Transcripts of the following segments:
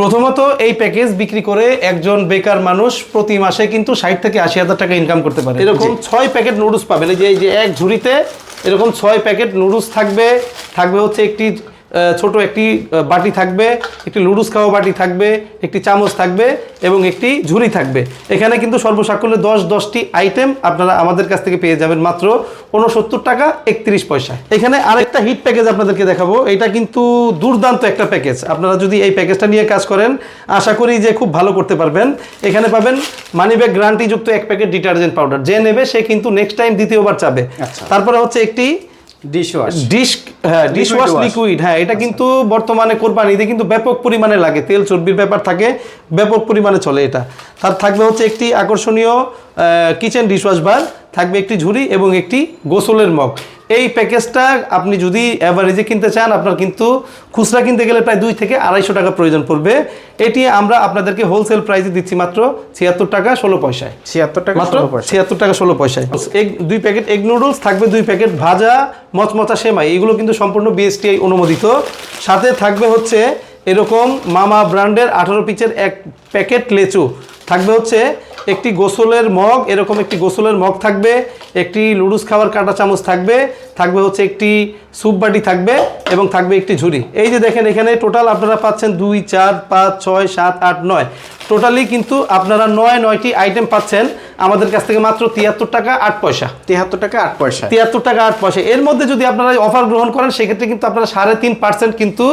প্রথমত এই প্যাকেজ বিক্রি করে একজন বেকার মানুষ প্রতি মাসে কিন্তু ষাট থেকে আশি হাজার টাকা ইনকাম করতে পারে। এরকম ছয় প্যাকেট নুডলস পাবেন। এই যে এই যে এক ঝুড়িতে এরকম ছয় প্যাকেট নুডলস থাকবে থাকবে হচ্ছে একটি ছোট একটি বাটি থাকবে একটি লুডুস খাওয়া বাটি থাকবে একটি চামচ থাকবে এবং একটি ঝুড়ি থাকবে। এখানে কিন্তু সর্বসাকুল্যে দশ দশটি আইটেম আপনারা আমাদের কাছ থেকে পেয়ে যাবেন মাত্র উনসত্তর টাকা একত্রিশ পয়সা। এখানে আরেকটা হিট প্যাকেজ আপনাদেরকে দেখাবো। এটা কিন্তু দুর্দান্ত একটা প্যাকেজ আপনারা যদি এই প্যাকেজটা নিয়ে কাজ করেন আশা করি যে খুব ভালো করতে পারবেন। এখানে পাবেন মানি ব্যাগ গ্যারান্টিযুক্ত এক প্যাকেট ডিটারজেন্ট পাউডার যে নেবে সে কিন্তু নেক্সট টাইম দ্বিতীয়বার চাবে। আচ্ছা। তারপরে হচ্ছে একটি ডিশ ওয়াশ ডিশ হ্যাঁ লিকুইড হ্যাঁ এটা কিন্তু বর্তমানে কোরবানিতে কিন্তু ব্যাপক পরিমাণে লাগে। তেল চর্বির ব্যাপার থাকে ব্যাপক পরিমাণে চলে এটা। তার থাকবে হচ্ছে একটি আকর্ষণীয় কিচেন ডিশওয়াশ বার থাকবে একটি ঝুড়ি এবং একটি গোসলের মগ। এই প্যাকেজটা আপনি যদি অ্যাভারেজে কিনতে চান আপনার কিন্তু খুচরা কিনতে গেলে প্রায় দুই থেকে আড়াইশো টাকা প্রয়োজন পড়বে। এটি আমরা আপনাদেরকে হোলসেল প্রাইসে দিচ্ছি মাত্র ছিয়াত্তর টাকা ষোলো পয়সায়। ছিয়াত্তর টাকা মাত্র ছিয়াত্তর টাকা ষোলো পয়সায়। এগ দুই প্যাকেট এগ নুডলস থাকবে দুই প্যাকেট ভাজা মচমচা সেমাই। এগুলো কিন্তু সম্পূর্ণ বিএসটিআই অনুমোদিত। সাথে থাকবে হচ্ছে এরকম মামা ব্র্যান্ডের আঠারো পিচের এক প্যাকেট লেচু। থাকবে হচ্ছে একটি গোসলের মগ এরকম একটি গোসলের মগ থাকবে একটি লুডুস খাওয়ার কাঁটা চামচ থাকবে থাকবে হচ্ছে একটি স্যুপ বাটি থাকবে এবং থাকবে একটি ঝুড়ি। এই যে দেখেন এখানে টোটাল আপনারা পাচ্ছেন দুই চার পাঁচ ছয় সাত আট নয়। টোটালি কিন্তু আপনারা নয় নয়টি আইটেম পাচ্ছেন। আমাদের কাছ থেকে মাত্র তিয়াত্তর টাকা আট পয়সা। তিয়াত্তর টাকা আট পয়সা। তিয়াত্তর টাকা আট পয়সা। এর মধ্যে যদি আপনারা অফার গ্রহণ করেন সেক্ষেত্রে কিন্তু আপনারা সাড়ে তিন পার্সেন্ট কিন্তু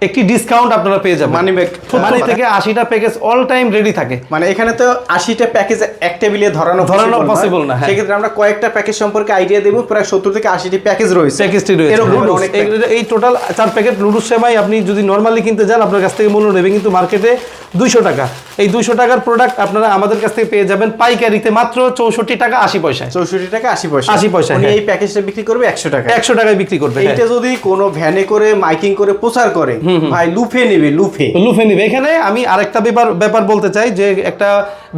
একটি ডিসকাউন্ট আপনারা পেয়ে যাবেন। Money back। মানি থেকে আশিটা প্যাকেজ অল টাইম রেডি থাকে। মানে এখানে তো আশিটা প্যাকেজ এক টেবিলে ধরানো ধরানো possible না, হ্যাঁ। সেক্ষেত্রে আমরা কয়েকটা প্যাকেজ সম্পর্কে আইডিয়া দেবো প্রায় সত্তর থেকে আশিটি প্যাকেজ রয়েছে। প্যাকেজটি রয়েছে। এই- টোটাল চার প্যাকেট লুডুস সেমাই আপনি যদি নর্মালি কিনতে যান আপনার কাছ থেকে মূল্য নেবে। কিন্তু মার্কেটে দুইশো টাকা। এই দুইশো টাকার প্রোডাক্ট আপনারা আমাদের কাছ থেকে পেয়ে যাবেন পাইকারিতে মাত্র চৌষট্টি টাকা আশি পয়সায়। চৌষট্টি টাকা আশি পয়সা 80 পয়সা, উনি হ্যাঁ। এই প্যাকেজটা বিক্রি করবে একশো টাকা একশো টাকায় বিক্রি করবে হ্যাঁ। এইটা যদি কোনো ভ্যানে করে মাইকিং করে প্রচার করে ভাই লুফে নেবে লুফে। লুফে নিবে। এখানে আমি আরেকটা ব্যাপার ব্যাপার বলতে চাই যে একটা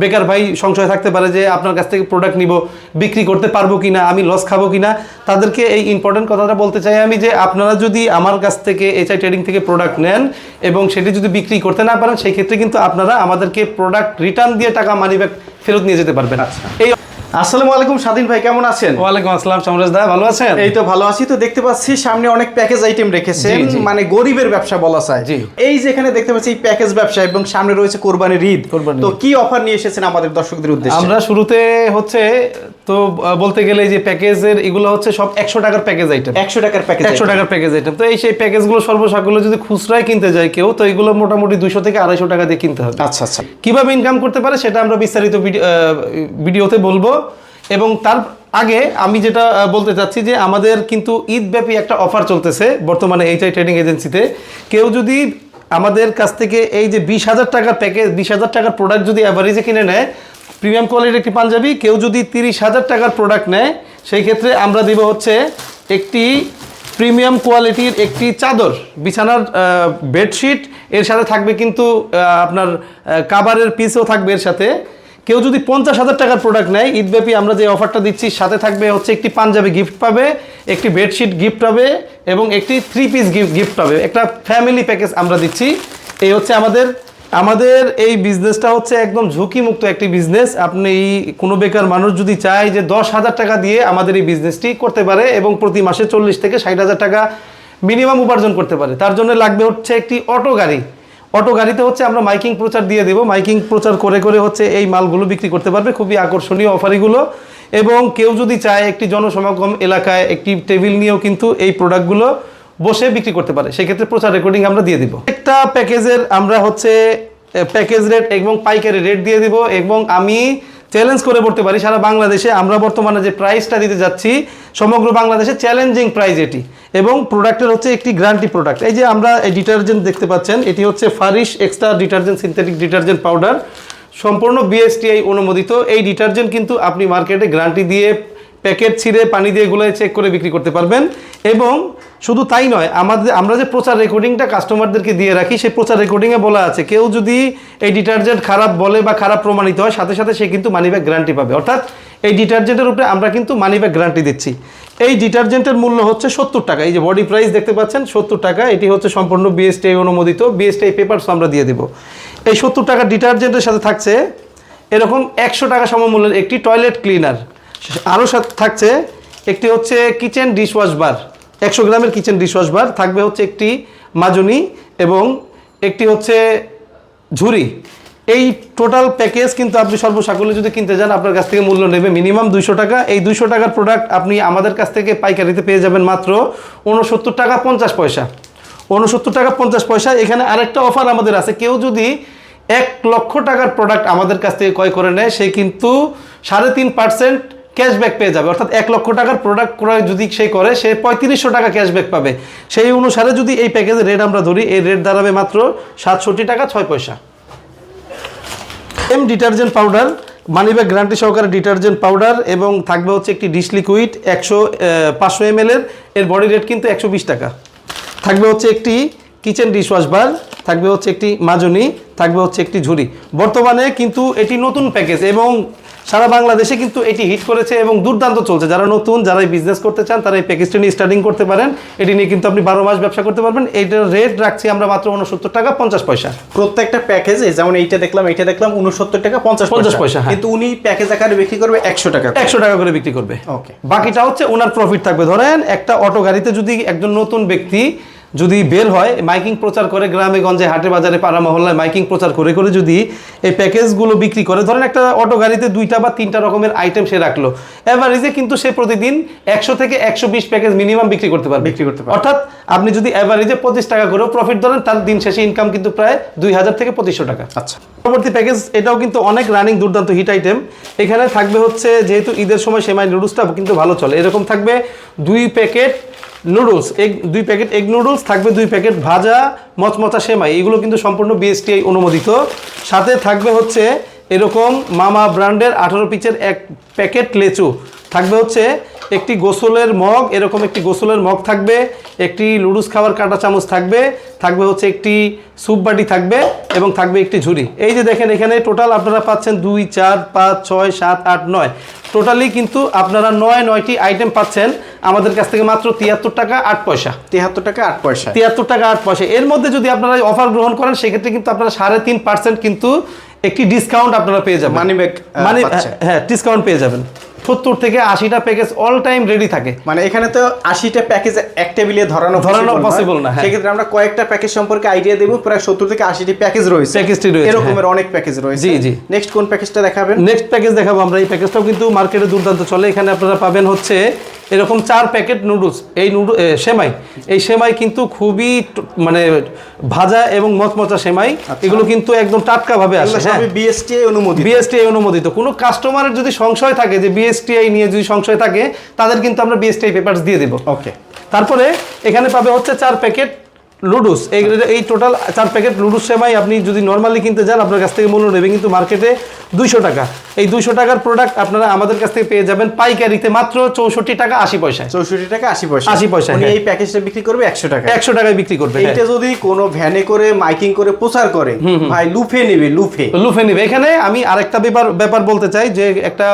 বেকার ভাই সংশয় থাকতে পারে যে আপনার কাছ থেকে প্রোডাক্ট নিব বিক্রি করতে পারব কিনা আমি লস খাব কিনা। তাদেরকে এই ইম্পর্টেন্ট কথাটা বলতে চাই আমি যে আপনারা যদি আমার কাছ থেকে এইচআই ট্রেডিং থেকে প্রোডাক্ট নেন এবং সেটি যদি বিক্রি করতে না পারেন সেই ক্ষেত্রে কিন্তু আপনারা আমাদেরকে প্রোডাক্ট রিটার্ন দিয়ে টাকা মানি ব্যাক ফেরত নিয়ে যেতে পারবেন। এই আসসালামু আলাইকুম স্বাধীন ভাই কেমন আছেন? ওয়ালাইকুম আসসালাম সমরেশ দা ভালো আছেন? এই তো ভালো আছি। তো দেখতে পাচ্ছি সামনে অনেক প্যাকেজ আইটেম রেখেছেন। মানে গরিবের ব্যবসা বলা যায়। জি। এই যে এখানে দেখতে পাচ্ছি এই প্যাকেজ ব্যবসা এবং সামনে রয়েছে কোরবানির ঈদ। তো কি অফার নিয়ে এসেছেন আমাদের দর্শকদের উদ্দেশ্যে? আমরা শুরুতে হচ্ছে তো বলতে গেলে যে প্যাকেজের এগুলো হচ্ছে সব একশো টাকার প্যাকেজ আইটেম একশো টাকার প্যাকেজ একশো টাকার প্যাকেজ আইটেম তো এই সেই প্যাকেজগুলো সর্বসাকুল্য যদি খুচরায় কিনতে যায় কেউ তো এগুলো মোটামুটি দুশো থেকে আড়াইশো টাকা দিয়ে কিনতে হবে। আচ্ছা আচ্ছা। কীভাবে ইনকাম করতে পারে সেটা আমরা বিস্তারিত ভিডিওতে বলব। এবং তার আগে আমি যেটা বলতে চাচ্ছি যে আমাদের কিন্তু ঈদব্যাপী একটা অফার চলতেছে বর্তমানে এইচআই ট্রেডিং এজেন্সিতে কেউ যদি আমাদের কাছ থেকে এই যে বিশ হাজার টাকার প্যাকেজ বিশ হাজার টাকার প্রোডাক্ট যদি অ্যাভারেজে কিনে নেয় প্রিমিয়াম কোয়ালিটির একটি পাঞ্জাবি কেউ যদি তিরিশ হাজার টাকার প্রোডাক্ট নেয় সেই ক্ষেত্রে আমরা দিব হচ্ছে একটি প্রিমিয়াম কোয়ালিটির একটি চাদর বিছানার বেডশিট এর সাথে থাকবে কিন্তু আপনার আহ, কাবারের পিসও থাকবে এর সাথে। কেউ যদি পঞ্চাশ হাজার টাকার প্রোডাক্ট নেয়, ঈদব্যাপী আমরা যে অফারটা দিচ্ছি, সাথে থাকবে হচ্ছে একটি পাঞ্জাবি গিফট পাবে, একটি বেডশিট গিফট পাবে এবং একটি থ্রি পিস গিফট পাবে। একটা ফ্যামিলি প্যাকেজ আমরা দিচ্ছি। এই হচ্ছে আমাদের আমাদের এই বিজনেসটা হচ্ছে একদম ঝুঁকিমুক্ত একটি বিজনেস আপনি কোনো বেকার মানুষ যদি চায় যে দশ হাজার টাকা দিয়ে আমাদের এই বিজনেসটি করতে পারে এবং প্রতি মাসে চল্লিশ থেকে ষাট হাজার টাকা মিনিমাম উপার্জন করতে পারে, তার জন্য লাগবে হচ্ছে একটি অটো গাড়ি। অটো গাড়িতে হচ্ছে আমরা মাইকিং প্রচার দিয়ে দেবো। মাইকিং প্রচার করে করে হচ্ছে এই মালগুলো বিক্রি করতে পারবে। খুবই আকর্ষণীয় অফারিগুলো। এবং কেউ যদি চায় একটি জনসমাগম এলাকায় একটি টেবিল নিয়েও কিন্তু এই প্রোডাক্টগুলো বসে বিক্রি করতে পারে। সেক্ষেত্রে প্রচার রেকর্ডিং আমরা দিয়ে দিব। একটা প্যাকেজের আমরা হচ্ছে প্যাকেজ রেট এবং পাইকারি রেট দিয়ে দিব। এবং আমি চ্যালেঞ্জ করে পড়তে পারি সারা বাংলাদেশে। আমরা বর্তমানে যে প্রাইসটা দিতে যাচ্ছি, সমগ্র বাংলাদেশে চ্যালেঞ্জিং প্রাইস এটি। এবং প্রোডাক্টের হচ্ছে একটি গ্যারান্টি প্রোডাক্ট এই যে আমরা এই ডিটারজেন্ট দেখতে পাচ্ছেন, এটি হচ্ছে Farish extra detergent synthetic detergent powder সম্পূর্ণ বিএসটিআই অনুমোদিত। এই ডিটারজেন্ট কিন্তু আপনি মার্কেটে গ্যারান্টি দিয়ে প্যাকেট ছিঁড়ে পানি দিয়ে গুলায় চেক করে বিক্রি করতে পারবেন। এবং শুধু তাই নয়, আমাদের, আমরা যে প্রচার রেকর্ডিংটা কাস্টমারদেরকে দিয়ে রাখি, সেই প্রচার রেকর্ডিংয়ে বলা আছে, কেউ যদি এই ডিটারজেন্ট খারাপ বলে বা খারাপ প্রমাণিত হয়, সাথে সাথে সে কিন্তু মানি ব্যাগ গ্যারান্টি পাবে। অর্থাৎ এই ডিটারজেন্টের উপরে আমরা কিন্তু মানি ব্যাগ গ্যারান্টি দিচ্ছি। এই ডিটারজেন্টের মূল্য হচ্ছে সত্তর টাকা। এই যে বডি প্রাইস দেখতে পাচ্ছেন, সত্তর টাকা, এটি হচ্ছে সম্পূর্ণ বিএসটিআই অনুমোদিত। বিএসটিআই পেপারস আমরা দিয়ে দেব। এই সত্তর টাকা ডিটারজেন্টের সাথে থাকছে, এরকম একশো টাকা সমমূল্যের একটি টয়লেট ক্লিনার আরও সাথে থাকছে একটি হচ্ছে কিচেন ডিশওয়াশ বার একশো গ্রামের কিচেন ডিশওয়াশ বার থাকবে হচ্ছে একটি মাজনি এবং একটি হচ্ছে ঝুড়ি। এই টোটাল প্যাকেজ কিন্তু আপনি সর্বসাকুল্যে যদি কিনতে যান, আপনার কাছ থেকে মূল্য নেবে মিনিমাম দুইশো টাকা। এই দুইশো টাকার প্রোডাক্ট আপনি আমাদের কাছ থেকে পাইকারিতে পেয়ে যাবেন মাত্র উনসত্তর টাকা পঞ্চাশ পয়সা। উনসত্তর টাকা পঞ্চাশ পয়সা। এখানে আরেকটা অফার আমাদের আছে। কেউ যদি এক লক্ষ টাকার প্রোডাক্ট আমাদের কাছ থেকে ক্রয় করে নেয়, সে কিন্তু সাড়ে তিন পার্সেন্ট ক্যাশব্যাক পেয়ে যাবে। অর্থাৎ এক লক্ষ টাকার প্রোডাক্ট ক্রয় যদি সে করে, সে পঁয়ত্রিশশো টাকা ক্যাশব্যাক পাবে। সেই অনুসারে যদি এই প্যাকেজের রেট আমরা ধরি, এই রেট দাঁড়াবে মাত্র সাতষট্টি টাকা ছয় পয়সা। M detergent powder money back guarantee সহকারে ডিটারজেন্ট পাউডার এবং থাকবে হচ্ছে একটি ডিশ লিকুইড একশো পাঁচশো এম এর। এর বডি রেট কিন্তু একশো বিশ টাকা। থাকবে হচ্ছে একটি কিচেন ডিশওয়াশ বার থাকবে হচ্ছে একটি মাজনি, থাকবে হচ্ছে একটি ঝুড়ি। বর্তমানে কিন্তু এটি নতুন প্যাকেজ এবং সারা বাংলাদেশে কিন্তু এটি হিট করেছে এবং দুর্দান্ত চলছে। যারা নতুন যারা বিজনেস করতে চান তারা এই প্যাকেজটি নিয়ে স্টার্টিং করতে পারেন। এটি নিয়ে কিন্তু আপনি বারো মাস ব্যবসা করতে পারবেন। এইটার রেট রাখছি আমরা মাত্র উনসত্তর টাকা পঞ্চাশ পয়সা। প্রত্যেকটা প্যাকেজে যেমন এইটা দেখলাম এইটা দেখলাম উনসত্তর টাকা পঞ্চাশ 50 পয়সা, হ্যাঁ। কিন্তু উনি প্যাকেজ আকারে বিক্রি করবে একশো টাকা একশো টাকা করে বিক্রি করবে। ওকে বাকিটা হচ্ছে ওনার প্রফিট থাকবে। ধরেন একটা অটো গাড়িতে যদি একজন নতুন ব্যক্তি যদি বের হয় মাইকিং প্রচার করে গ্রামে গঞ্জে হাটে বাজারে পাড়া মহল্লায় মাইকিং প্রচার করে করে যদি এই প্যাকেজগুলো বিক্রি করে ধরেন একটা অটো গাড়িতে দুইটা বা তিনটা রকমের আইটেম সে রাখল। অ্যাভারেজে কিন্তু সে প্রতিদিন একশো থেকে একশো বিশ প্যাকেজ মিনিমাম বিক্রি করতে পারবে। বিক্রি করতে পারবে। অর্থাৎ আপনি যদি অ্যাভারেজে পঁচিশ টাকা করেও প্রফিট ধরেন তার দিন শেষে ইনকাম কিন্তু প্রায় দুই হাজার থেকে পঁচিশশো টাকা। আচ্ছা। পরবর্তী প্যাকেজ এটাও কিন্তু অনেক রানিং দুর্দান্ত হিট আইটেম এখানে থাকবে হচ্ছে যেহেতু ঈদের সময় সেমাই নুডলসটা কিন্তু ভালো চলে। এরকম থাকবে দুই প্যাকেট নুডলস, এগ, দুই প্যাকেট এগ নুডলস, থাকবে দুই প্যাকেট ভাজা মচমচা সেমাই। এগুলো কিন্তু সম্পূর্ণ বিএসটিআই অনুমোদিত। সাথে থাকবে হচ্ছে এরকম মামা ব্র্যান্ডের আঠারো পিচের এক প্যাকেট লেচু। থাকবে হচ্ছে একটি গোসলের মগ এরকম একটি গোসলের মগ থাকবে একটি লুডুস খাওয়ার কাঁটা চামচ থাকবে থাকবে হচ্ছে একটি স্যুপ বাটি থাকবে এবং থাকবে একটি ঝুড়ি। এই যে দেখেন এখানে টোটাল আপনারা পাচ্ছেন দুই চার পাঁচ ছয় সাত আট নয়। টোটালি কিন্তু আপনারা নয় নয়টি আইটেম পাচ্ছেন। আমাদের কাছ থেকে মাত্র তিয়াত্তর টাকা আট পয়সা। তিয়াত্তর টাকা আট পয়সা। তিয়াত্তর টাকা আট পয়সা। এর মধ্যে যদি আপনারা অফার গ্রহণ করেন সেক্ষেত্রে কিন্তু আপনারা সাড়ে তিন পার্সেন্ট কিন্তু একটি ডিসকাউন্ট আপনারা পেয়ে যাবেন। Back, আহ, মানে। হ্যাঁ ডিসকাউন্ট পেয়ে যাবেন। সত্তর থেকে আশিটা প্যাকেজ অল টাইম রেডি থাকে। মানে এখানে তো আশিটা প্যাকেজ এক টেবিলে ধরানো ধরানো possible না, হ্যাঁ। সেক্ষেত্রে আমরা কয়েকটা প্যাকেজ সম্পর্কে আইডিয়া দেবো প্রায় সত্তর থেকে আশিটি প্যাকেজ রয়েছে। প্যাকেজটি রয়েছে, এরকমের অনেক প্যাকেজ রয়েছে। জি, জি। নেক্সট কোন প্যাকেজটা দেখাবেন? নেক্সট প্যাকেজ দেখাবো আমরা এই প্যাকেজটাও কিন্তু মার্কেটে দুর্দান্ত। চলে এখানে আপনারা পাবেন হচ্ছে এরকম চার প্যাকেট নুডলস এই নুডল সেমাই। এই সেমাই কিন্তু খুবই মানে ভাজা এবং মচমচা সেমাই। এগুলো কিন্তু একদম টাটকাভাবে আসে হ্যাঁ। বিএসটিআই অনুমোদিত। বিএসটিআই অনুমোদিত। কোনো কাস্টমারের যদি সংশয় থাকে যে বিএসটিআই নিয়ে যদি সংশয় থাকে তাদের কিন্তু আমরা বিএসটিআই পেপারস দিয়ে দেবো। ওকে তারপরে এখানে পাবে হচ্ছে চার প্যাকেট লুডুস এই এই টোটাল চার প্যাকেট লুডুস সেমাই আপনি যদি নর্মালি কিনতে যান আপনার কাছ থেকে মূল্য নেবে কিন্তু মার্কেটে দুইশো টাকা। এই দুইশো টাকার প্রোডাক্ট আপনারা আমাদের কাছ থেকে পেয়ে যাবেন পাইকারিতে মাত্র চৌষট্টি টাকা আশি পয়সা চৌষট্টি টাকা আশি পয়সা 80 পয়সা, হ্যাঁ। এই প্যাকেজটা বিক্রি করবে একশো টাকা একশো টাকায় বিক্রি করবে এটা যদি কোনো ভ্যানে করে মাইকিং করে প্রচার করে ভাই লুফে নেবে লুফে। লুফে নিবে। এখানে আমি আরেকটা ব্যাপার ব্যাপার বলতে চাই যে একটা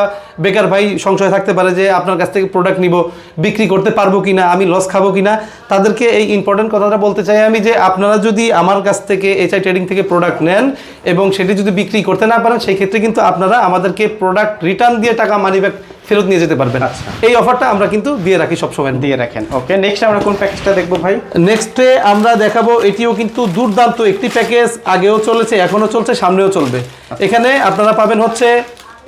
বেকার ভাই সংশয় থাকতে পারে যে আপনার কাছ থেকে প্রোডাক্ট নিব বিক্রি করতে পারব কিনা আমি লস খাব কিনা তাদেরকে এই ইম্পর্টেন্ট কথাটা বলতে চাই আমি যে আপনারা যদি আমার কাছ থেকে এইচআই ট্রেডিং থেকে প্রোডাক্ট নেন এবং সেটি যদি বিক্রি করতে না পারেন সেই ক্ষেত্রে কিন্তু আপনারা আমাদেরকে প্রোডাক্ট রিটার্ন দিয়ে টাকা মানি ব্যাক ফেরত নিয়ে যেতে পারবেন। আচ্ছা। এই অফারটা আমরা কিন্তু দিয়ে রাখি সবসময়। দিয়ে রাখেন। ওকে নেক্সট আমরা কোন প্যাকেজটা দেখব ভাই? নেক্সটে আমরা দেখাবো এটিও কিন্তু দুর্দান্ত একটি প্যাকেজ আগেও চলেছে এখনও চলছে সামনেও চলবে। এখানে আপনারা পাবেন হচ্ছে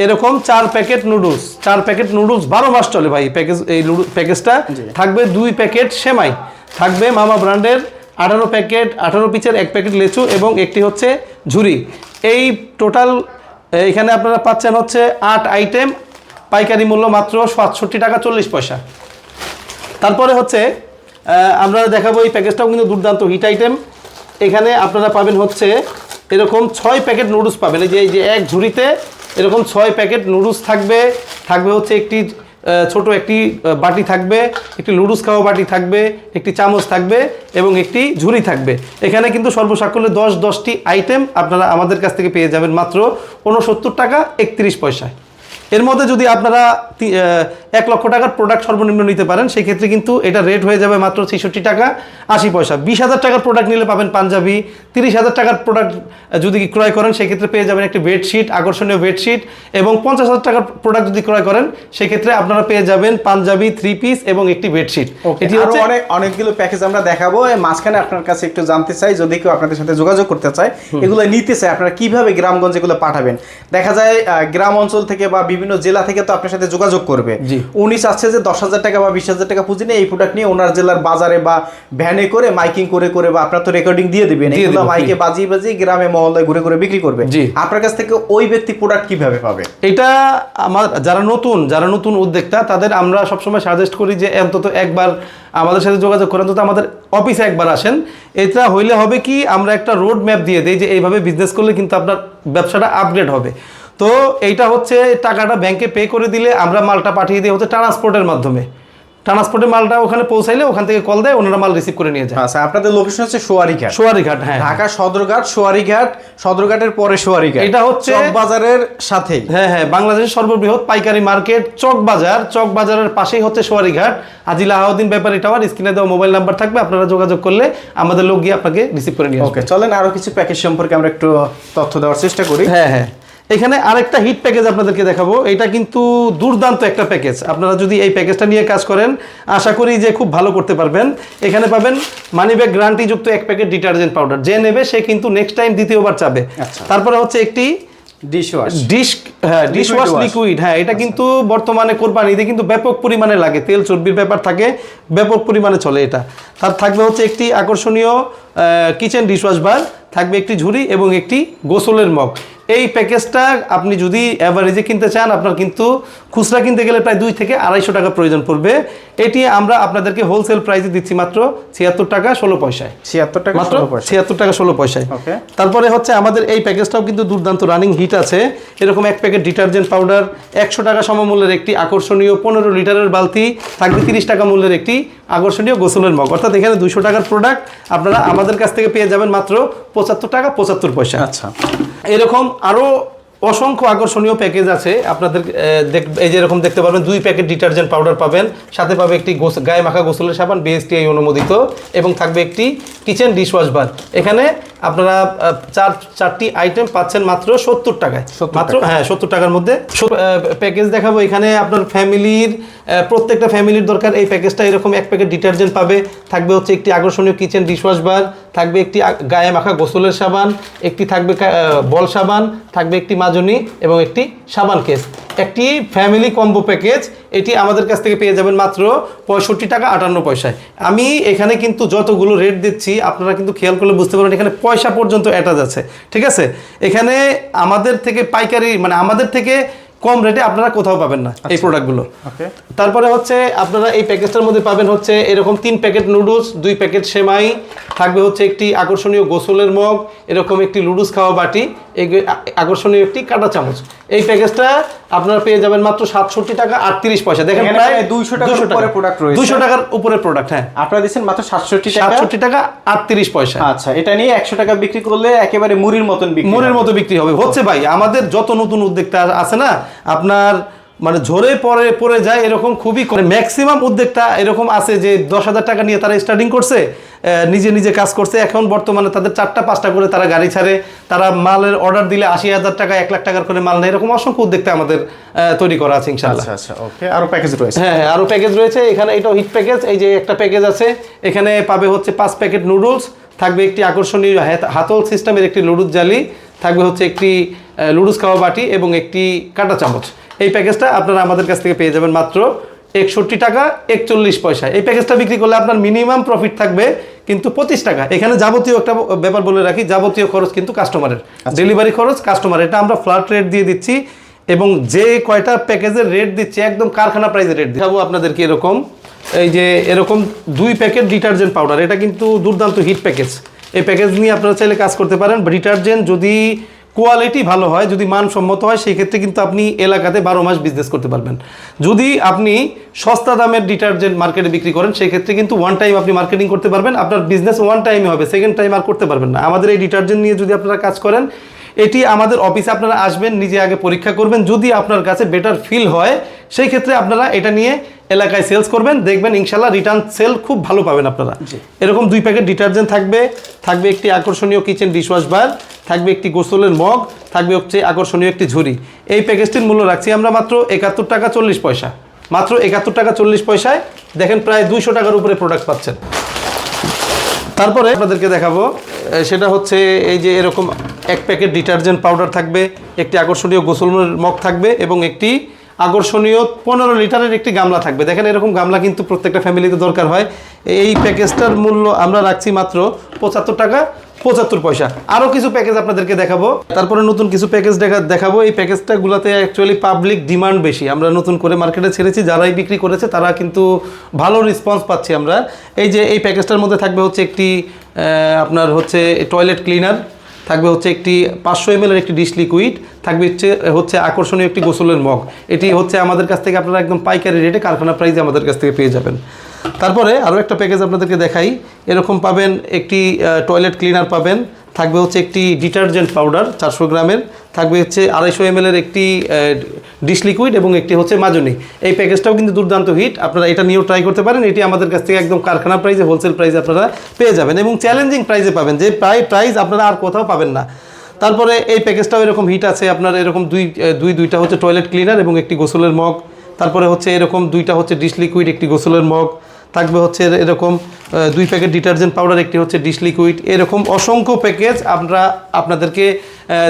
এরকম চার প্যাকেট নুডলস। চার প্যাকেট নুডলস বারো মাস চলে ভাই প্যাকেজ এই প্যাকেজটা থাকবে দুই প্যাকেট সেমাই। থাকবে মামা ব্র্যান্ডের আঠারো প্যাকেট, আঠারো পিচের এক প্যাকেট লেচু এবং একটি হচ্ছে ঝুরি। এই টোটাল, এখানে আপনারা পাচ্ছেন হচ্ছে আট আইটেম, পাইকারি মূল্য মাত্র সাতষট্টি টাকা চল্লিশ পয়সা। তারপরে হচ্ছে আমরা দেখাবো এই প্যাকেজটাও কিন্তু দুর্দান্ত হিট আইটেম। এখানে আপনারা পাবেন হচ্ছে এরকম ছয় প্যাকেট নুডলস পাবেন। এই যে এই যে এক ঝুড়িতে এরকম ছয় প্যাকেট নুডলস থাকবে থাকবে হচ্ছে একটি ছোট একটি বাটি থাকবে, একটি লুডুস খাওয়া বাটি থাকবে, একটি চামচ থাকবে এবং একটি ঝুড়ি থাকবে। এখানে কিন্তু সর্বসাকল্যে দশ, দশটি আইটেম আপনারা আমাদের কাছ থেকে পেয়ে যাবেন মাত্র উনসত্তর টাকা একত্রিশ পয়সায়। এর মধ্যে যদি আপনারা এক লক্ষ টাকার প্রোডাক্ট সর্বনিম্ন নিতে পারেন সেই ক্ষেত্রে কিন্তু এটা রেট হয়ে যাবে মাত্র ছেষট্টি টাকা আশি পয়সা। বিশ হাজার টাকার প্রোডাক্ট নিলে পাবেন পাঞ্জাবি তিরিশ হাজার টাকার প্রোডাক্ট যদি ক্রয় করেন সেক্ষেত্রে পেয়ে যাবেন একটি বেডশিট আকর্ষণীয় বেডশিট এবং পঞ্চাশ হাজার টাকার প্রোডাক্ট যদি ক্রয় করেন সেক্ষেত্রে আপনারা পেয়ে যাবেন পাঞ্জাবি থ্রি পিস এবং একটি বেডশিট এটি হচ্ছে অনেক অনেকগুলো প্যাকেজ আমরা দেখাবো। মাঝখানে আপনার কাছে একটু জানতে চাই যদি কেউ আপনাদের সাথে যোগাযোগ করতে চায় এগুলো নিতে চায় আপনারা কীভাবে গ্রামগঞ্জে এগুলো পাঠাবেন? দেখা যায় গ্রাম অঞ্চল থেকে বা বিভিন্ন জেলা থেকে তো আপনার সাথে যোগাযোগ করবে। উনি চাচ্ছে যে দশ হাজার টাকা বা বিশ হাজার টাকা পুঁজি নিয়ে এই প্রোডাক্ট নিয়ে ওনার জেলার বাজারে বা ভ্যানে করে মাইকিং করে করে বা আপনার তো রেকর্ডিং দিয়ে দিবেন। মাইকে বাজিয়ে বাজিয়ে গ্রামে মহল্লায় ঘুরে ঘুরে বিক্রি করবে। আপনার কাছ থেকে ওই ব্যক্তি প্রোডাক্ট কীভাবে পাবে? এটা আমার যারা নতুন যারা নতুন উদ্যোক্তা তাদের আমরা সবসময় সাজেস্ট করি যে অন্তত একবার আমাদের সাথে যোগাযোগ করেন। অন্তত আমাদের অফিসে একবার আসেন। এটা হইলে হবে কি আমরা একটা রোড ম্যাপ দিয়ে দিই যে এইভাবে বিজনেস করলে কিন্তু আপনার ব্যবসাটা আপগ্রেড হবে। তো এইটা হচ্ছে টাকাটা ব্যাংকে পে করে দিলে আমরা মালটা পাঠিয়ে দিই হচ্ছে ট্রান্সপোর্টের মাধ্যমে। ট্রান্সপোর্টের মালটা ওখানে পৌঁছাইলে ওখান থেকে কল দেয় ওনারা মাল রিসিভ করে নিয়ে যায়। আচ্ছা আপনাদের লোকেশন হচ্ছে সোয়ারিঘাট। সোয়ারিঘাট হ্যাঁ। ঢাকা সদরঘাট সোয়ারিঘাট সদরঘাটের পরে সোয়ারিঘাট। এটা হচ্ছে- চক বাজারের সাথেই। হ্যাঁ হ্যাঁ বাংলাদেশের সর্ববৃহৎ পাইকারি মার্কেট চক বাজার চক বাজারের পাশেই হচ্ছে সোয়ারিঘাট। আজিল আহাউদ্দিন ব্যাপারী টাওয়ার স্ক্রিনে দেওয়া মোবাইল নাম্বার থাকবে আপনারা যোগাযোগ করলে আমাদের লোক গিয়ে আপনাকে রিসিভ করে নিয়ে ওকে চলেন আরও কিছু প্যাকেজ সম্পর্কে আমরা একটু তথ্য দেওয়ার চেষ্টা করি। হ্যাঁ হ্যাঁ। এখানে আরেকটা হিট প্যাকেজ আপনাদেরকে দেখাবো। এটা কিন্তু দুর্দান্ত একটা প্যাকেজ আপনারা যদি এই প্যাকেজটা নিয়ে কাজ করেন আশা করি যে খুব ভালো করতে পারবেন। এখানে পাবেন মানি ব্যাগ গ্যারান্টিযুক্ত এক প্যাকেট ডিটারজেন্ট পাউডার যে নেবে সে কিন্তু নেক্সট টাইম দ্বিতীয়বার চাবে। আচ্ছা। তারপরে হচ্ছে একটি ডিশ ওয়াশ ডিশ হ্যাঁ ডিশ ওয়াশ wash। লিকুইড হ্যাঁ এটা কিন্তু বর্তমানে কোরবানিতে কিন্তু ব্যাপক পরিমাণে লাগে। তেল চর্বির ব্যাপার থাকে ব্যাপক পরিমাণে চলে এটা। তার থাকবে হচ্ছে একটি আকর্ষণীয় কিচেন ডিশওয়াশ বার থাকবে একটি ঝুড়ি এবং একটি গোসলের মগ এই প্যাকেজটা আপনি যদি অ্যাভারেজে কিনতে চান আপনার কিন্তু খুচরা কিনতে গেলে প্রায় দুই থেকে আড়াইশো টাকা প্রয়োজন পড়বে। এটি আমরা আপনাদেরকে হোলসেল প্রাইসে দিচ্ছি মাত্র ছিয়াত্তর টাকা ষোলো পয়সায়। ছিয়াত্তর টাকা মাত্র ছিয়াত্তর টাকা ষোলো পয়সায়। ওকে তারপরে হচ্ছে আমাদের এই প্যাকেজটাও কিন্তু দুর্দান্ত রানিং হিট আছে। এরকম এক প্যাকেট ডিটারজেন্ট পাউডার একশো টাকা সমমূল্যের একটি আকর্ষণীয় পনেরো লিটারের বালতি থাকবে তিরিশ টাকা মূল্যের একটি আকর্ষণীয় গোসলের মগ। অর্থাৎ এখানে দুশো টাকার প্রোডাক্ট আপনারা আমাদের কাছ থেকে পেয়ে যাবেন মাত্র পঁচাত্তর টাকা পঁচাত্তর পয়সা। আচ্ছা। এরকম আরও অসংখ্য আকর্ষণীয় প্যাকেজ আছে। আপনাদের দেখ- এই যে এরকম দেখতে পাবেন দুই প্যাকেট ডিটারজেন্ট পাউডার পাবেন। সাথে পাবে একটি গোস- গায়ে মাখা গোসলের সাবান বিএসটিআই অনুমোদিত। এবং থাকবে একটি কিচেন ডিশওয়াশ বার এখানে আপনারা চার চারটি আইটেম পাচ্ছেন মাত্র সত্তর টাকায়। মাত্র হ্যাঁ সত্তর টাকার মধ্যে। প্যাকেজ দেখাবো। এখানে আপনার ফ্যামিলির প্রত্যেকটা ফ্যামিলির দরকার। এই প্যাকেজটা এরকম এক প্যাকেট ডিটারজেন্ট পাবে। থাকবে হচ্ছে একটি আকর্ষণীয় কিচেন ডিশওয়াশ বার থাকবে একটি গায়ে মাখা গোসলের সাবান, একটি থাকবে বল সাবান, থাকবে একটি মাজনি এবং একটি সাবান কেস একটি ফ্যামিলি কম্বো প্যাকেজ এটি আমাদের কাছ থেকে পেয়ে যাবেন মাত্র পঁয়ষট্টি টাকা আটান্ন পয়সায়। আমি এখানে কিন্তু যতগুলো রেট দিচ্ছি, আপনারা কিন্তু খেয়াল করলে বুঝতে পারবেন, এখানে পয়সা পর্যন্ত অ্যাটাচ আছে। ঠিক আছে? এখানে আমাদের থেকে পাইকারি মানে আমাদের থেকে কম রেটে আপনারা কোথাও পাবেন না এই প্রোডাক্টগুলো তারপরে হচ্ছে আপনারা এই প্যাকেজটার মধ্যে পাবেন হচ্ছে এরকম তিন প্যাকেট নুডলস দুই প্যাকেট সেমাই থাকবে হচ্ছে একটি আকর্ষণীয় গোসলের মগ এরকম একটি লুডুস খাওয়া বাটি আকর্ষণীয় একটি কাটা চামচ। এই প্যাকেজটা আপনারা পেয়ে যাবেন মাত্র সাতষট্টি টাকা আটত্রিশ পয়সা। দেখেন প্রায় 200 টাকার উপরে product রয়েছে। দুশো টাকার উপরে প্রোডাক্ট হ্যাঁ। আপনারা দিচ্ছেন মাত্র সাতষট্টি সাতষট্টি টাকা আটত্রিশ পয়সা। আচ্ছা এটা নিয়ে একশো টাকা বিক্রি করলে একেবারে মুড়ির মতন বিক্রি মনের মতো বিক্রি হবে। হচ্ছে ভাই আমাদের যত নতুন উদ্যোক্তা আছে না আপনার মানে ঝরে পরে পড়ে যায় এরকম খুবই ম্যাক্সিমাম উদ্যোক্তা এরকম আছে যে দশ হাজার টাকা নিয়ে তারা স্টার্টিং করছে। নিজে নিজে কাজ করছে। এখন বর্তমানে তাদের চারটা পাঁচটা করে তারা গাড়ি ছাড়ে। তারা মালের অর্ডার দিলে আশি হাজার টাকা এক লাখ টাকার করে মাল নেয়। এরকম অসংখ্য উদ্যোক্তা আমাদের তৈরি করা আছে ইনশাল্লাহ আচ্ছা আচ্ছা ওকে আরও প্যাকেজ রয়েছে। হ্যাঁ হ্যাঁ আরও প্যাকেজ রয়েছে। এখানে এটাও হিট প্যাকেজ এই যে একটা প্যাকেজ আছে এখানে পাবে হচ্ছে পাঁচ প্যাকেট নুডলস থাকবে একটি আকর্ষণীয় হাতল সিস্টেমের একটি লুডুস জালি থাকবে হচ্ছে একটি লুডুস খাওয়া বাটি এবং একটি কাঁটা চামচ। এই প্যাকেজটা আপনারা আমাদের কাছ থেকে পেয়ে যাবেন মাত্র একষট্টি টাকা একচল্লিশ পয়সা। এই প্যাকেজটা বিক্রি করলে আপনার মিনিমাম প্রফিট থাকবে কিন্তু পঁচিশ টাকা। এখানে যাবতীয় একটা ব্যাপার বলে রাখি যাবতীয় খরচ কিন্তু কাস্টমারের ডেলিভারি খরচ কাস্টমার এটা আমরা ফ্ল্যাট রেট দিয়ে দিচ্ছি এবং যে কয়টা প্যাকেজের রেট দিচ্ছে একদম কারখানা প্রাইজের রেট দেখাবো আপনাদেরকে এরকম। এই যে এরকম দুই প্যাকেট ডিটারজেন্ট পাউডার এটা কিন্তু দুর্দান্ত হিট প্যাকেজ এই প্যাকেজ নিয়ে আপনারা চাইলে কাজ করতে পারেন ডিটারজেন্ট যদি কোয়ালিটি ভালো হয় যদি মানসম্মত হয় সেই ক্ষেত্রে কিন্তু আপনি এলাকাতে বারো মাস বিজনেস করতে পারবেন। যদি আপনি সস্তা দামের ডিটারজেন্ট মার্কেটে বিক্রি করেন সেই ক্ষেত্রে কিন্তু ওয়ান টাইম আপনি মার্কেটিং করতে পারবেন। আপনার বিজনেস ওয়ান টাইমে হবে সেকেন্ড টাইম আর করতে পারবেন না। আমাদের এই ডিটারজেন্ট নিয়ে যদি আপনারা কাজ করেন এটি আমাদের অফিসে আপনারা আসবেন নিজে আগে পরীক্ষা করবেন। যদি আপনার কাছে বেটার ফিল হয় সেই ক্ষেত্রে আপনারা এটা নিয়ে এলাকায় সেলস করবেন। দেখবেন ইনশাল্লাহ রিটার্ন সেল খুব ভালো পাবেন আপনারা। এরকম দুই প্যাকেট ডিটারজেন্ট থাকবে। থাকবে একটি আকর্ষণীয় কিচেন ডিশওয়াশ বার থাকবে একটি গোসলের মগ, থাকবে হচ্ছে আকর্ষণীয় একটি ঝুড়ি। এই প্যাকেজটির মূল্য রাখছি আমরা মাত্র একাত্তর টাকা চল্লিশ পয়সা। মাত্র একাত্তর টাকা চল্লিশ পয়সায় দেখেন প্রায় দুইশো টাকার উপরে প্রোডাক্ট পাচ্ছেন। তারপরে আপনাদেরকে দেখাবো সেটা হচ্ছে এই যে এরকম এক প্যাকেট ডিটারজেন্ট পাউডার থাকবে, একটি আকর্ষণীয় গোসলের মগ থাকবে এবং একটি আকর্ষণীয় পনেরো লিটারের একটি গামলা থাকবে। দেখেন এরকম গামলা কিন্তু প্রত্যেকটা ফ্যামিলিতে দরকার হয়। এই প্যাকেজটার মূল্য আমরা রাখছি মাত্র পঁচাত্তর টাকা পঁচাত্তর পয়সা। আরও কিছু প্যাকেজ আপনাদেরকে দেখাবো। তারপরে নতুন কিছু প্যাকেজ দেখা, দেখাবো। এই প্যাকেজটা গুলাতে অ্যাকচুয়ালি পাবলিক ডিমান্ড বেশি। আমরা নতুন করে মার্কেটে ছেড়েছি, যারাই বিক্রি করেছে তারা কিন্তু ভালো রেসপন্স পাচ্ছি আমরা। এই যে এই প্যাকেজটার মধ্যে থাকবে হচ্ছে একটি আপনার হচ্ছে টয়লেট ক্লিনার থাকবে হচ্ছে একটি পাঁচশো এম একটি ডিশ লিকুইড থাকবে হচ্ছে হচ্ছে আকর্ষণীয় একটি গোসলের মগ এটি হচ্ছে আমাদের কাছ থেকে আপনারা একদম পাইকারি রেটে কারখানা প্রাইসে আমাদের কাছ থেকে পেয়ে যাবেন। তারপরে আরও একটা প্যাকেজ আপনাদেরকে দেখাই। এরকম পাবেন একটি টয়লেট ক্লিনার পাবেন, থাকবে হচ্ছে একটি ডিটারজেন্ট পাউডার চারশো গ্রামের, থাকবে হচ্ছে আড়াইশো এম এর একটি ডিশ লিকুইড এবং একটি হচ্ছে মাজনি। এই প্যাকেজটাও কিন্তু দুর্দান্ত হিট আপনারা এটা নিয়েও ট্রাই করতে পারেন, এটি আমাদের কাছ থেকে একদম কারখানা প্রাইসে হোলসেল প্রাইসে আপনারা পেয়ে যাবেন এবং চ্যালেঞ্জিং প্রাইসে পাবেন, যে প্রায় প্রাইস আপনারা আর কোথাও পাবেন না। তারপরে এই প্যাকেজটাও এরকম হিট আছে, আপনার এরকম দুই দুই, দুইটা হচ্ছে টয়লেট ক্লিনার এবং একটি গোসলের মগ তারপরে হচ্ছে এরকম দুইটা হচ্ছে ডিশ লিকুইড একটি গোসলের মগ থাকবে হচ্ছে এরকম দুই প্যাকেট ডিটারজেন্ট পাউডার, একটি হচ্ছে ডিশ লিকুইড। এরকম অসংখ্য প্যাকেজ আমরা আপনাদেরকে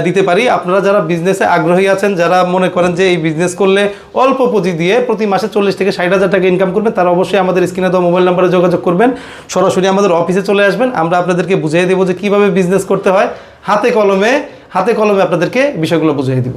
দিতে পারি। আপনারা যারা বিজনেসে আগ্রহী আছেন, যারা মনে করেন যে এই বিজনেস করলে অল্প পুঁজি দিয়ে প্রতি মাসে চল্লিশ থেকে ষাট হাজার টাকা ইনকাম করবেন, তারা অবশ্যই আমাদের স্ক্রিনে দেওয়া মোবাইল নাম্বারে যোগাযোগ করবেন। সরাসরি আমাদের অফিসে চলে আসবেন। আমরা আপনাদেরকে বুঝিয়ে দেবো যে কীভাবে বিজনেস করতে হয়। হাতে কলমে হাতে কলমে আপনাদেরকে বিষয়গুলো বুঝিয়ে দিব।